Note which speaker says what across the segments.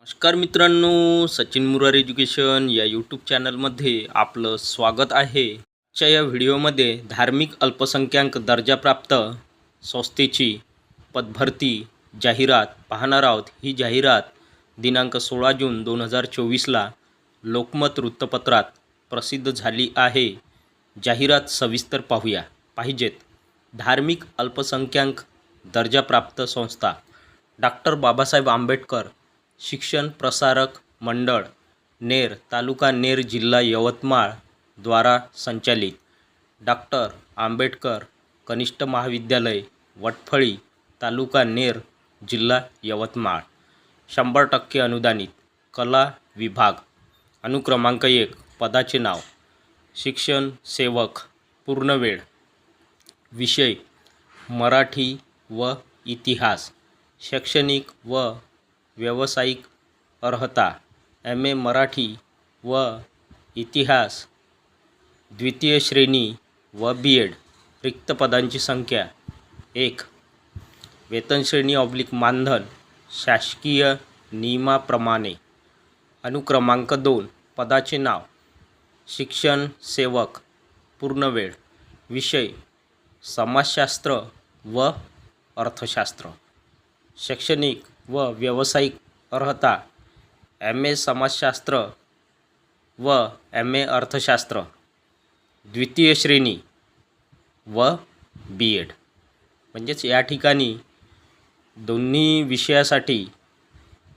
Speaker 1: नमस्कार मित्रांनो सचिन मुरार एज्युकेशन या यूट्यूब चॅनलमध्ये आपलं स्वागत आहे. आजच्या या व्हिडिओमध्ये धार्मिक अल्पसंख्याक दर्जाप्राप्त संस्थेची पदभरती जाहिरात पाहणार आहोत. ही जाहिरात दिनांक सोळा जून दोन हजार चोवीसला लोकमत वृत्तपत्रात प्रसिद्ध झाली आहे. जाहिरात सविस्तर पाहूया. पाहिजेत. धार्मिक अल्पसंख्याक दर्जाप्राप्त संस्था डॉक्टर बाबासाहेब आंबेडकर शिक्षण प्रसारक मंडळ नेर तालुका नेर जिल्हा यवतमाळ द्वारा संचालित. डॉक्टर आंबेडकर कनिष्ठ महाविद्यालय वटफळी तालुका नेर जिल्हा यवतमाळ. शंभर टक्के अनुदानित कला विभाग. अनुक्रमांक एक पदाचे नाव. शिक्षण सेवक पूर्णवेळ विषय मराठी व इतिहास. शैक्षणिक व व्यावसायिक अर्हता एम ए मराठी व इतिहास द्वितीय श्रेणी व बी एड रिक्त पदांची संख्या एक. वेतनश्रेणी ऑब्लिक मानधन शासकीय नियमाप्रमाणे. अनुक्रमांक दोन पदाचे नाव. शिक्षण सेवक पूर्णवेळ विषय समाजशास्त्र व अर्थशास्त्र. शैक्षणिक व व्यावसायिक अर्हता एम ए समाजशास्त्र व एम ए अर्थशास्त्र द्वितीय श्रेणी व बी एड म्हणजेच या ठिकाणी दोन्ही विषयासाठी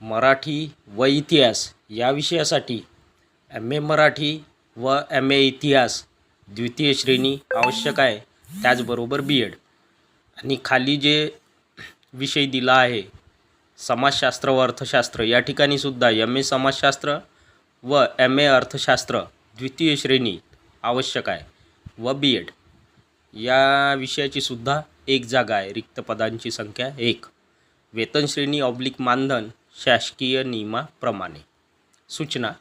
Speaker 1: मराठी व इतिहास या विषयासाठी एम ए मराठी व एम ए इतिहास द्वितीय श्रेणी आवश्यक आहे. त्याचबरोबर बी एड आणि खाली जे विषय दिला आहे समाजशास्त्र व अर्थशास्त्र. या ठिकाणी सुद्धा एम ए समाजशास्त्र व एम ए अर्थशास्त्र द्वितीय श्रेणी आवश्यक आहे व बी एड या विषयाची सुद्धा एक जागा आहे. रिक्त पदांची संख्या एक. वेतन श्रेणी ऑब्लिक मानधन शासकीय नियमाप्रमाणे. सूचना.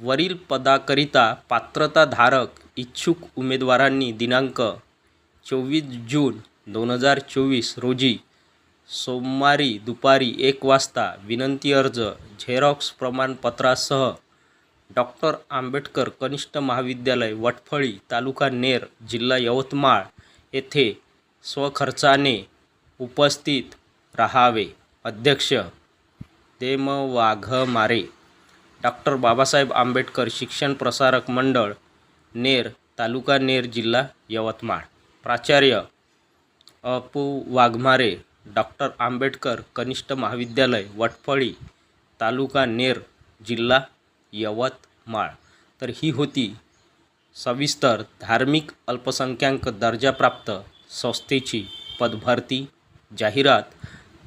Speaker 1: वरील पदाकरिता पात्रताधारक इच्छुक उमेदवारांनी दिनांक चोवीस जून दोन हजार चोवीस रोजी सोमवारी दुपारी एक वाजता विनंती अर्ज झेरॉक्स प्रमाणपत्रासह डॉक्टर आंबेडकर कनिष्ठ महाविद्यालय वटफळी तालुका नेर जिल्हा यवतमाळ येथे स्वखर्चाने उपस्थित राहावे. अध्यक्ष देम वाघमारे डॉक्टर बाबासाहेब आंबेडकर शिक्षण प्रसारक मंडळ नेर तालुका नेर जिल्हा यवतमाळ. प्राचार्य अपू वाघमारे डॉक्टर आंबेडकर कनिष्ठ महाविद्यालय वटफळी तालुका नेर जिल्हा यवतमाळ. तर ही होती सविस्तर धार्मिक अल्पसंख्याक दर्जाप्राप्त संस्थेची पदभरती जाहिरात.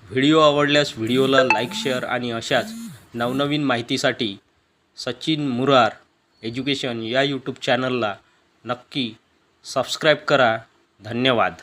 Speaker 1: व्हिडिओ आवडल्यास व्हिडिओला लाईक शेअर आणि अशाच नवनवीन माहितीसाठी सचिन मुरार एज्युकेशन या यूट्यूब चॅनलला नक्की सबस्क्राईब करा. धन्यवाद.